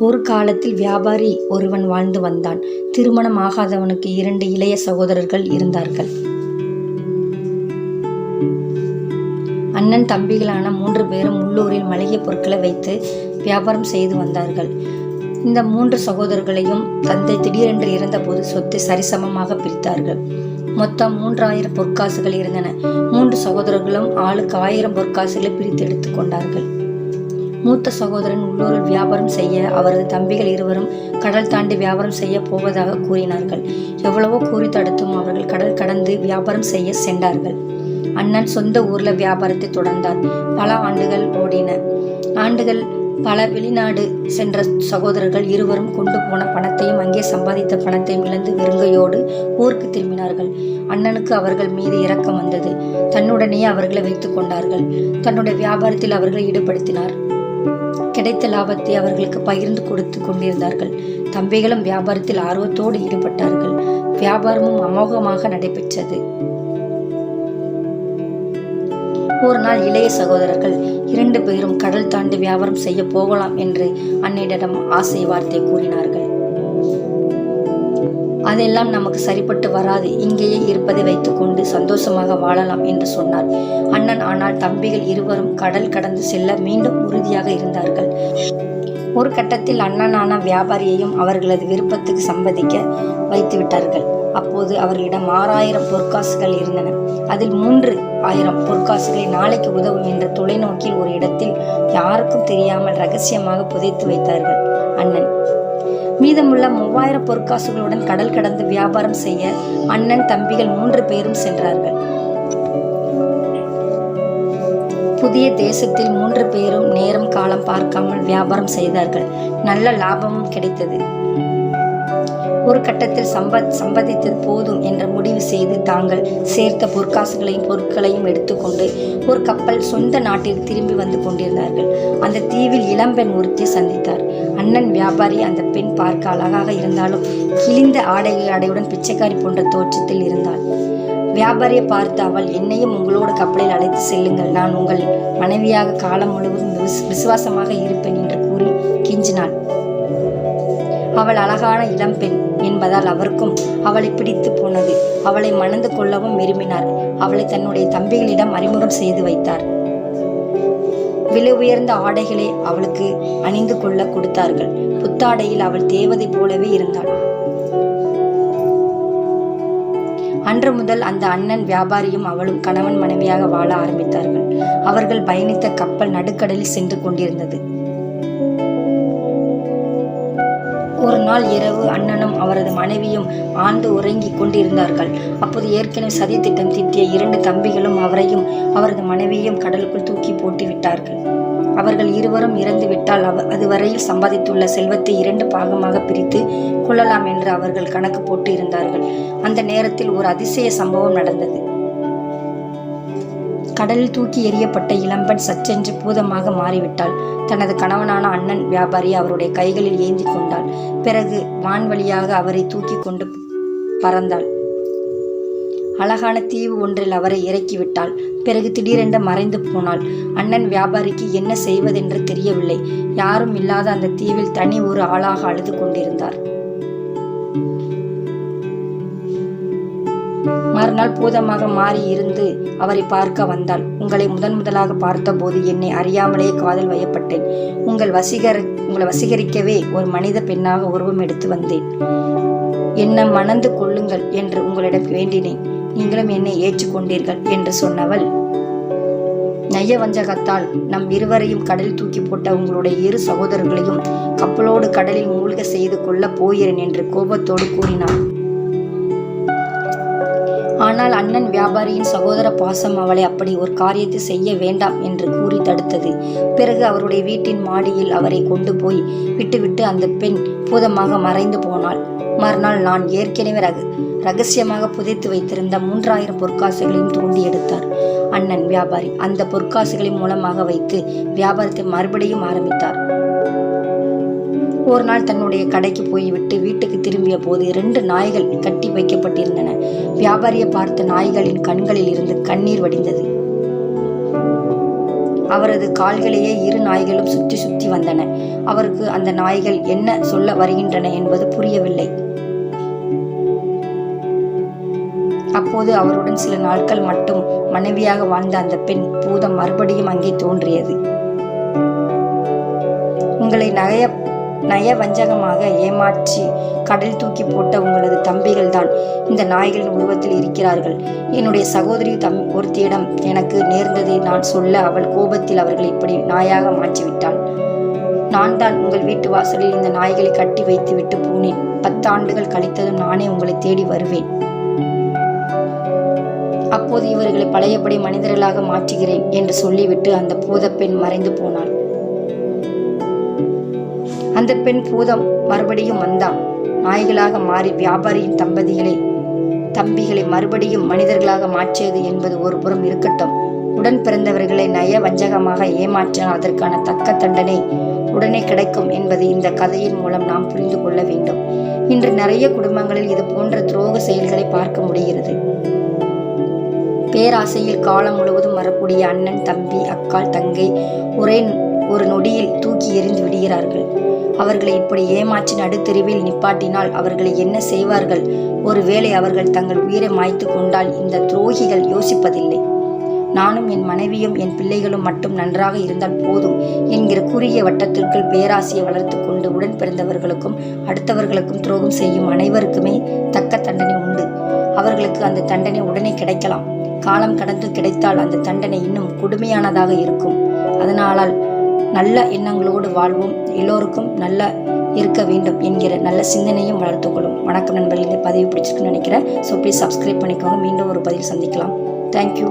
ஒரு காலத்தில் வியாபாரி ஒருவன் வாழ்ந்து வந்தான். திருமணம் ஆகாதவனுக்கு இரண்டு இளைய சகோதரர்கள் இருந்தார்கள். அண்ணன் தம்பிகளான மூன்று பேரும் உள்ளூரில் மளிகை பொருட்களை வைத்து வியாபாரம் செய்து வந்தார்கள். இந்த மூன்று சகோதரர்களையும் தந்தை திடீரென்று இறந்தபோது சொத்தை சரிசமமாக பிரித்தார்கள். மொத்தம் மூன்றாயிரம் பொற்காசுகள் இருந்தன. மூன்று சகோதரர்களும் ஆளுக்கு ஆயிரம் பொற்காசுகளை பிரித்து எடுத்துக் கொண்டார்கள். மூத்த சகோதரன் உள்ளூரில் வியாபாரம் செய்ய அவரது தம்பிகள் இருவரும் கடல் தாண்டி வியாபாரம் செய்ய போவதாக கூறினார்கள். எவ்வளவோ கூறி தடுத்தும் அவர்கள் கடல் கடந்து வியாபாரம் செய்ய சென்றார்கள். அண்ணன் சொந்த ஊர்ல வியாபாரத்தை தொடர்ந்தார். பல ஆண்டுகள் ஓடின. ஆண்டுகள் பல வெளிநாடு சென்ற சகோதரர்கள் இருவரும் கொண்டு போன பணத்தையும் அங்கே சம்பாதித்த பணத்தையும் இழந்து வெறுங்கையோடு ஊருக்கு திரும்பினார்கள். அண்ணனுக்கு அவர்கள் மீது இரக்கம் வந்தது. தன்னுடனே அவர்களை வைத்துக் கொண்டார்கள். தன்னுடைய வியாபாரத்தில் அவர்களை ஈடுபடுத்தினார். கிடைத்த லாபத்தை அவர்களுக்கு பகிர்ந்து கொடுத்து கொண்டிருந்தார்கள். தம்பிகளும் வியாபாரத்தில் ஆர்வத்தோடு ஈடுபட்டார்கள். வியாபாரமும் அமோகமாக நடைபெற்றது. ஒரு நாள் இளைய சகோதரர்கள் இரண்டு பேரும் கடல் தாண்டி வியாபாரம் செய்ய போகலாம் என்று அன்னையிடம் ஆசை வார்த்தை கூறினார்கள். அதெல்லாம் நமக்கு சரிப்பட்டு வராது. இங்கேயே இருப்பதை வைத்துக்கொண்டு சந்தோஷமாக வாழலாம் என்று சொன்னார். அண்ணன் ஆனால் தம்பிகள் இருவரும் கடல் கடந்து செல்ல மீண்டும் உறுதியாக இருந்தார்கள். ஒரு கட்டத்தில் அண்ணனான வியாபாரியையும் அவர்களது விருப்பத்துக்கு சம்மதிக்க வைத்து விட்டார்கள். அப்போது அவர்களிடம் ஆறாயிரம் பொற்காசுகள் இருந்தன. அதில் மூன்று ஆயிரம் பொற்காசுகளை நாளைக்கு உதவும் என்ற தொலைநோக்கில் ஒரு இடத்தில் யாருக்கும் தெரியாமல் ரகசியமாக புதைத்து வைத்தார்கள். அண்ணன் மீதமுள்ள மூவாயிரம் பொற்காசுகளுடன் கடல் கடந்து வியாபாரம் செய்ய அண்ணன் தம்பிகள் மூன்று பேரும் சென்றார்கள். புதிய தேசத்தில் மூன்று பேரும் நேரம் காலம் பார்க்காமல் வியாபாரம் செய்தார்கள். நல்ல லாபமும் கிடைத்தது. ஒரு கட்டத்தில் சம்ப சம்பதித்தது போதும் என்ற முடிவு செய்து தாங்கள் சேர்த்த பொற்காசுகளையும் பொருட்களையும் எடுத்துக்கொண்டு ஒரு கப்பல் சொந்த நாட்டில் திரும்பி வந்து கொண்டிருந்தார்கள். அந்த தீவில் இளம்பெண் ஒருத்தி சந்தித்தார். அண்ணன் வியாபாரி அந்த பெண் பார்க்க அழகாக இருந்தாலும் கிழிந்த ஆடை ஆடையுடன் பிச்சைக்காரி போன்ற தோற்றத்தில் இருந்தாள். வியாபாரியை பார்த்து அவள் என்னையும் உங்களோட கப்பலில் அழைத்து செல்லுங்கள். நான் உங்கள் மனைவியாக காலம் முழுவதும் விஸ்- விசுவாசமாக இருப்பேன் என்று கூறி கெஞ்சினாள். அவள் அழகான இளம்பெண் என்பதால் அவருக்கும் அவளை பிடித்து போனது. அவளை மணந்து கொள்ளவும் விரும்பினார். அவளை தன்னுடைய தம்பிகளிடம் அறிமுகம் செய்து வைத்தார். விலை உயர்ந்த ஆடைகளை அவளுக்கு அணிந்து கொள்ள கொடுத்தார்கள். புத்தாடையில் அவள் தேவதை போலவே இருந்தாள். அன்று முதல் அந்த அண்ணன் வியாபாரியும் அவளும் கணவன் மனைவியாக வாழ ஆரம்பித்தார்கள். அவர்கள் பயணித்த கப்பல் நடுக்கடலில் சென்று கொண்டிருந்தது. ஒரு நாள் இரவு அண்ணனும் அவரது மனைவியும் ஆழ்ந்து உறங்கிக் கொண்டிருந்தார்கள். அப்போது ஏற்கனவே சதி திட்டம் தீட்டிய இரண்டு தம்பிகளும் அவரையும் அவரது மனைவியையும் கடலுக்குள் தூக்கி போட்டு விட்டார்கள். அவர்கள் இருவரும் இறந்து விட்டால் அவ அதுவரையில் சம்பாதித்துள்ள செல்வத்தை இரண்டு பாகமாக பிரித்து கொள்ளலாம் என்று அவர்கள் கணக்கு போட்டு இருந்தார்கள். அந்த நேரத்தில் ஒரு அதிசய சம்பவம் நடந்தது. கடலில் தூக்கி எறியப்பட்ட இளம்பெண் சச்சென்று பூதமாக மாறிவிட்டாள். தனது கணவனான அண்ணன் வியாபாரி அவருடைய கைகளில் ஏந்தி கொண்டாள். பிறகு வான்வழியாக அவரை தூக்கி கொண்டு பறந்தாள். அழகான தீவு ஒன்றில் அவரை இறக்கிவிட்டாள். பிறகு திடீரென்று மறைந்து போனாள். அண்ணன் வியாபாரிக்கு என்ன செய்வதென்று தெரியவில்லை. யாரும் இல்லாத அந்த தீவில் தனி ஒரு ஆளாக அழுது கொண்டிருந்தார். மறுநாள் பூதமாக மாறி இருந்து அவரை பார்க்க வந்தாள். உங்களை முதன் முதலாக பார்த்தபோது என்னை அறியாமலேயே காதல் வயப்பட்டேன். உங்கள் வசீகர உங்களை வசீகரிக்கவே ஒரு மனித பெண்ணாக உருவம் எடுத்து வந்தேன். என்னை மணந்து கொள்ளுங்கள் என்று உங்களிடம் வேண்டினேன். நீங்களும் என்னை ஏற்றுக்கொண்டீர்கள் என்று சொன்னவள் நைய வஞ்சகத்தால் நம் இருவரையும் கடலில் தூக்கி போட்ட உங்களுடைய இரு சகோதரர்களையும் கப்பலோடு கடலில் மூழ்க செய்து கொள்ளப் போகிறேன் என்று கோபத்தோடு கூறினாள். ஆனால் அண்ணன் வியாபாரியின் சகோதர பாசம் அவளை அப்படி ஒரு காரியத்தை செய்ய வேண்டாம் என்று கூறி தடுத்தது. பிறகு அவருடைய வீட்டின் மாடியில் அவரை கொண்டு போய் விட்டுவிட்டு அந்த பெண் பூதமாக மறைந்து போனாள். மறுநாள் நான் ஏற்கனவே ரக ரகசியமாக புதைத்து வைத்திருந்த மூன்றாயிரம் பொற்காசுகளையும் தோண்டி எடுத்தார். அண்ணன் வியாபாரி அந்த பொற்காசுகளின் மூலமாக வைத்து வியாபாரத்தை மறுபடியும் ஆரம்பித்தார். ஒரு நாள் தன்னுடைய கடைக்கு போய்விட்டு வீட்டுக்கு திரும்பிய போது இரண்டு நாய்கள் கட்டி வைக்கப்பட்டிருந்தன. வியாபாரியை பார்த்த நாய்களின் கண்களில் இருந்து கண்ணீர் வடிந்தது. அவரது கால்களையே இரு நாய்களும் சுற்றி சுற்றி வந்தன. அவருக்கு அந்த நாய்கள் என்ன சொல்ல வருகின்றன என்பது புரியவில்லை. அப்போது அவருடன் சில நாட்கள் மட்டும் மனைவியாக வாழ்ந்த அந்த பெண் பூதம் மறுபடியும் அங்கே தோன்றியது. உங்களை நகைய நய வஞ்சகமாக ஏமாற்றி கடல் தூக்கி போட்ட உங்களது தம்பிகள் தான் இந்த நாய்களின் உருவத்தில் இருக்கிறார்கள். என்னுடைய சகோதரி தம் ஒருத்தியிடம் எனக்கு நேர்ந்ததை நான் சொல்ல அவள் கோபத்தில் அவர்களை இப்படி நாயாக மாற்றிவிட்டாள். நான் தான் உங்கள் வீட்டு வாசலில் இந்த நாய்களை கட்டி வைத்து விட்டு போனேன். பத்தாண்டுகள் கழித்ததும் நானே உங்களை தேடி வருவேன். அப்போது இவர்களை பழையபடி மனிதர்களாக மாற்றுகிறேன் என்று சொல்லிவிட்டு அந்த பூதப்பெண் மறைந்து போனாள். அந்த பெண் பூதம் மறுபடியும் வந்தான். நாய்களாக மாறி வியாபாரியின் தம்பதிகளை தம்பிகளை மறுபடியும் மனிதர்களாக மாற்றியது என்பது ஒரு புறம் இருக்கட்டும். உடன் பிறந்தவர்களை நய வஞ்சகமாக ஏமாற்றினால் அதற்கான தக்க தண்டனை உடனே கிடைக்கும் என்பதை இந்த கதையின் மூலம் நாம் புரிந்து கொள்ள வேண்டும். இன்று நிறைய குடும்பங்களில் இது போன்ற துரோக செயல்களை பார்க்க முடிகிறது. பேராசையில் காலம் முழுவதும் வரக்கூடிய அண்ணன் தம்பி அக்கால் தங்கை ஒரே ஒரு நொடியில் தூக்கி எறிந்து விடுகிறார்கள். அவர்களை இப்படி ஏமாற்றி நடுத்தெருவில் நிப்பாட்டினால் அவர்களை என்ன செய்வார்கள்? ஒருவேளை அவர்கள் தங்கள் உயிரை மாய்த்து கொண்டால் இந்த துரோகிகள் யோசிப்பதில்லை. நானும் என் மனைவியும் என் பிள்ளைகளும் மட்டும் நன்றாக இருந்தால் போதும் என்கிற குறுகிய வட்டத்திற்குள் பேராசையை வளர்த்து கொண்டு உடன் பிறந்தவர்களுக்கும் அடுத்தவர்களுக்கும் துரோகம் செய்யும் அனைவருக்குமே தக்க தண்டனை உண்டு. அவர்களுக்கு அந்த தண்டனை உடனே கிடைக்கலாம். காலம் கடந்து கிடைத்தால் அந்த தண்டனை இன்னும் கொடுமையானதாக இருக்கும். அதனாலால் நல்ல எண்ணங்களோடு வாழ்வோம். எல்லோருக்கும் நல்ல இருக்க வேண்டும் என்கிற நல்ல சிந்தனையும் வளர்த்துக்கொள்ளும் வணக்கம் நண்பர்கள் இந்த பதிவு பிடிச்சிருக்குன்னு நினைக்கிறேன். ஸோ ப்ளீஸ் சப்ஸ்கிரைப் பண்ணிக்கோங்க. மீண்டும் ஒரு பதிவு சந்திக்கலாம். தேங்க்யூ